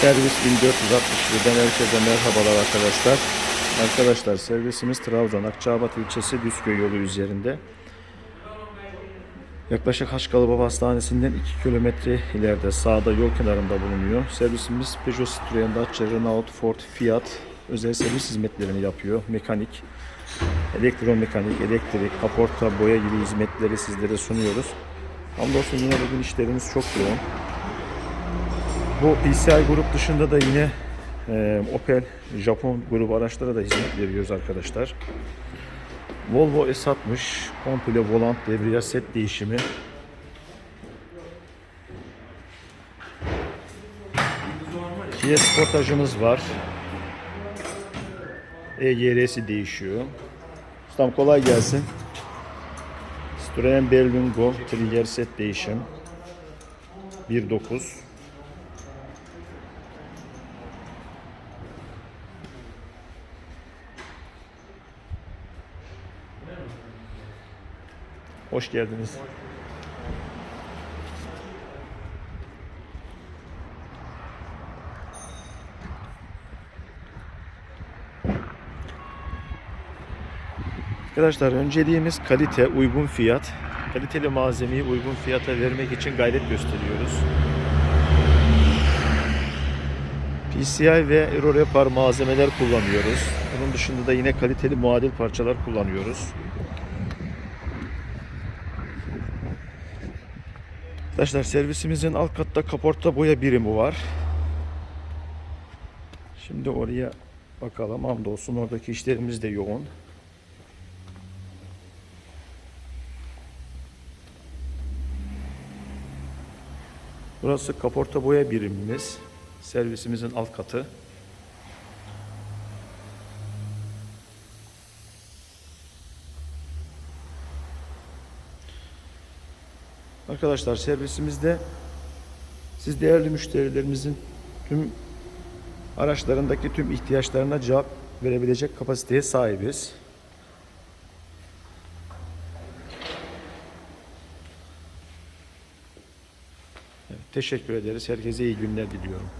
Servis 1461'den herkese merhabalar arkadaşlar. Arkadaşlar servisimiz Trabzon Akçabat ilçesi Düzköy yolu üzerinde. Yaklaşık Haşkalı Baba Hastanesi'nden 2 kilometre ileride sağda yol kenarında bulunuyor. Servisimiz Peugeot Citroen Dacia Renault Ford Fiat özel servis hizmetlerini yapıyor. Mekanik, elektromekanik, elektrik, kaporta, boya gibi hizmetleri sizlere sunuyoruz. Hamdolsun yine bugün işlerimiz çok yoğun. Bu PCI grup dışında da yine e, Opel, Japon grubu araçlara da hizmet veriyoruz arkadaşlar. Volvo S60 komple volant debriyaj set değişimi. Kia Sportage'ımız var. EGR'si değişiyor. Ustam kolay gelsin. Citroen Berlingo trigger set değişim. 1.9 Hoş geldiniz. Arkadaşlar önceliğimiz kalite, uygun fiyat. Kaliteli malzemeyi uygun fiyata vermek için gayret gösteriyoruz. PCI ve Eurorepar malzemeler kullanıyoruz. Bunun dışında da yine kaliteli muadil parçalar kullanıyoruz. Arkadaşlar servisimizin alt katta kaporta boya birimi var. Şimdi oraya bakalım. Hamdolsun oradaki işlerimiz de yoğun. Burası kaporta boya birimimiz. Servisimizin alt katı. Arkadaşlar servisimizde siz değerli müşterilerimizin tüm araçlarındaki tüm ihtiyaçlarına cevap verebilecek kapasiteye sahibiz. Evet, teşekkür ederiz. Herkese iyi günler diliyorum.